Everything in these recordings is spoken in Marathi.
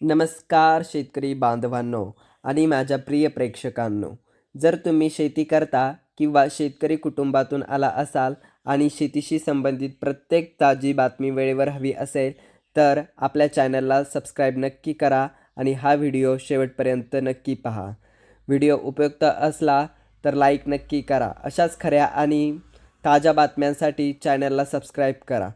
नमस्कार शेतकरी बांधवांनो आणि माझ्या प्रिय प्रेक्षकांनो. जर तुम्ही शेती करता किंवा शेतकरी कुटुंबातून आला असाल आणि शेतीशी संबंधित प्रत्येक ताजी बातमी वेळेवर हवी असेल तर आपल्या चॅनलला सबस्क्राईब नक्की करा आणि हा व्हिडिओ शेवटपर्यंत नक्की पहा. व्हिडिओ उपयुक्त असला तर लाईक नक्की करा. अशाच खऱ्या आणि ताज्या बातम्यांसाठी चॅनलला सबस्क्राईब करा.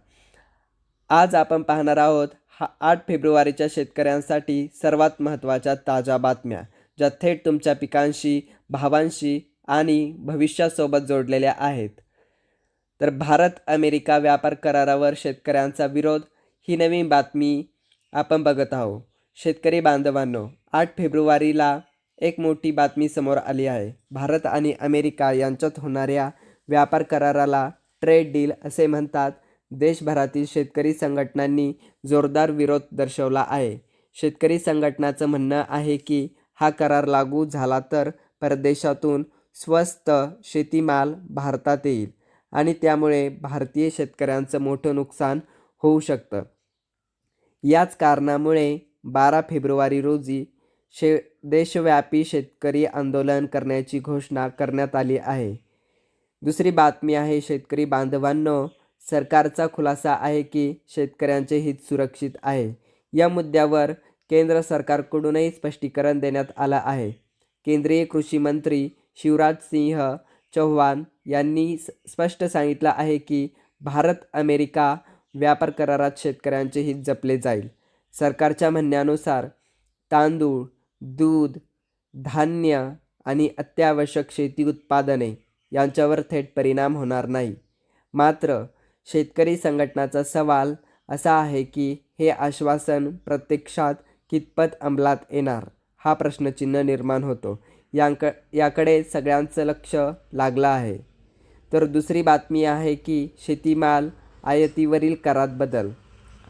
आज आपण पाहणार आहोत हा आठ फेब्रुवारीच्या शेतकऱ्यांसाठी सर्वात महत्त्वाच्या ताज्या बातम्या ज्या थेट तुमच्या पिकांशी भावांशी आणि भविष्यासोबत जोडलेल्या आहेत. तर भारत अमेरिका व्यापार करारावर शेतकऱ्यांचा विरोध ही नवीन बातमी आपण बघत आहोत. शेतकरी बांधवांनो आठ फेब्रुवारीला एक मोठी बातमी समोर आली आहे. भारत आणि अमेरिका यांच्यात होणाऱ्या व्यापार कराराला ट्रेड डील असे म्हणतात. देशभरातील शेतकरी संघटनांनी जोरदार विरोध दर्शवला आहे. शेतकरी संघटनाचं म्हणणं आहे की हा करार लागू झाला तर परदेशातून स्वस्त शेतीमाल भारतात येईल आणि त्यामुळे भारतीय शेतकऱ्यांचं मोठं नुकसान होऊ शकतं. याच कारणामुळे बारा फेब्रुवारी रोजी शे देशव्यापी शेतकरी आंदोलन करण्याची घोषणा करण्यात आली आहे. दुसरी बातमी आहे शेतकरी बांधवांनो सरकारचा खुलासा आहे की शेतकऱ्यांचे हित सुरक्षित आहे. या मुद्द्यावर केंद्र सरकारकडूनही स्पष्टीकरण देण्यात आलं आहे. केंद्रीय कृषी मंत्री शिवराज सिंह चौहान यांनी स्पष्ट सांगितलं आहे की भारत अमेरिका व्यापार करारात शेतकऱ्यांचे हित जपले जाईल. सरकारच्या म्हणण्यानुसार तांदूळ दूध धान्य आणि अत्यावश्यक शेती उत्पादने यांच्यावर थेट परिणाम होणार नाही. मात्र शेतकरी संघटनाचा सवाल असा आहे की हे आश्वासन प्रत्यक्षात कितपत अंमलात येणार? हा प्रश्नचिन्ह निर्माण होतो. यांक याकडे सगळ्यांचं लक्ष लागलं आहे. तर दुसरी बातमी आहे की शेतीमाल आयातीवरील करात बदल.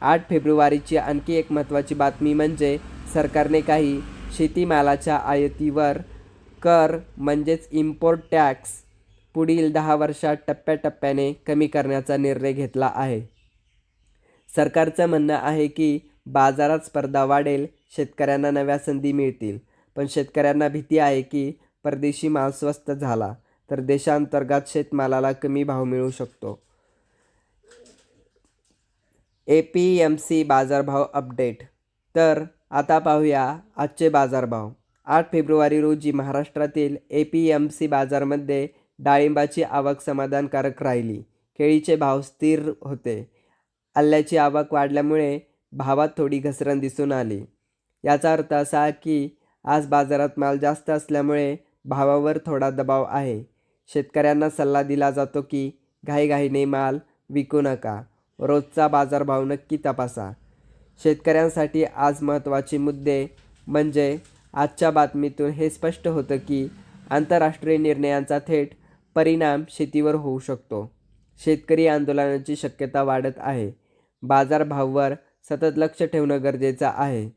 आठ फेब्रुवारीची आणखी एक महत्त्वाची बातमी म्हणजे सरकारने काही शेतीमालाच्या आयातीवर कर म्हणजेच इम्पोर्ट टॅक्स पुढील दहा वर्षात टप्प्याटप्प्याने कमी करण्याचा निर्णय घेतला आहे. सरकारचं म्हणणं आहे की बाजारात स्पर्धा वाढेल शेतकऱ्यांना नव्या संधी मिळतील. पण शेतकऱ्यांना भीती आहे की परदेशी माल स्वस्त झाला तर देशांतर्गत शेतमालाला कमी भाव मिळू शकतो. ए पी एम सी बाजारभाव अपडेट. तर आता पाहूया आजचे बाजारभाव. आठ फेब्रुवारी रोजी महाराष्ट्रातील ए पी एम सी बाजारमध्ये डाळिंबाची आवक समाधानकारक राहिली. केळीचे भाव स्थिर होते. आल्याची आवक वाढल्यामुळे भावात थोडी घसरण दिसून आली. याचा अर्थ असा की आज बाजारात माल जास्त असल्यामुळे भावावर थोडा दबाव आहे. शेतकऱ्यांना सल्ला दिला जातो की घाईघाईने माल विकू नका. रोजचा बाजारभाव नक्की तपासा. शेतकऱ्यांसाठी आज महत्त्वाचे मुद्दे म्हणजे आजच्या बातमीतून हे स्पष्ट होतं की आंतरराष्ट्रीय निर्णयांचा थेट परिणाम शेतीवर होऊ शकतो. शेतकरी आंदोलनाची शक्यता वाढत आहे. बाजारभावावर सतत लक्ष ठेवणं गरजेचं आहे.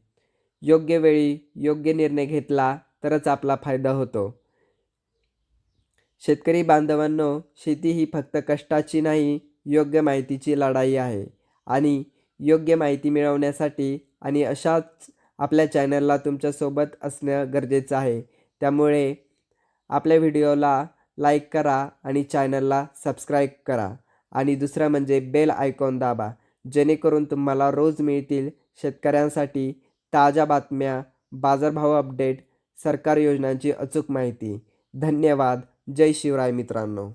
योग्य वेळी योग्य निर्णय घेतला तरच आपला फायदा होतो. शेतकरी बांधवांनो शेती ही फक्त कष्टाची नाही योग्य माहितीची लढाई आहे. आणि योग्य माहिती मिळवण्यासाठी आणि अशाच आपल्या चॅनलला तुमच्यासोबत असणं गरजेचं आहे. त्यामुळे आपल्या व्हिडिओला लाईक करा आणि चॅनलला सबस्क्राईब करा. आणि दुसरं म्हणजे बेल आयकॉन दाबा जेणेकरून तुम्हाला रोज मिळतील शेतकऱ्यांसाठी ताज्या बातम्या बाजारभाव अपडेट सरकार योजनांची अचूक माहिती. धन्यवाद. जय शिवराय मित्रांनो.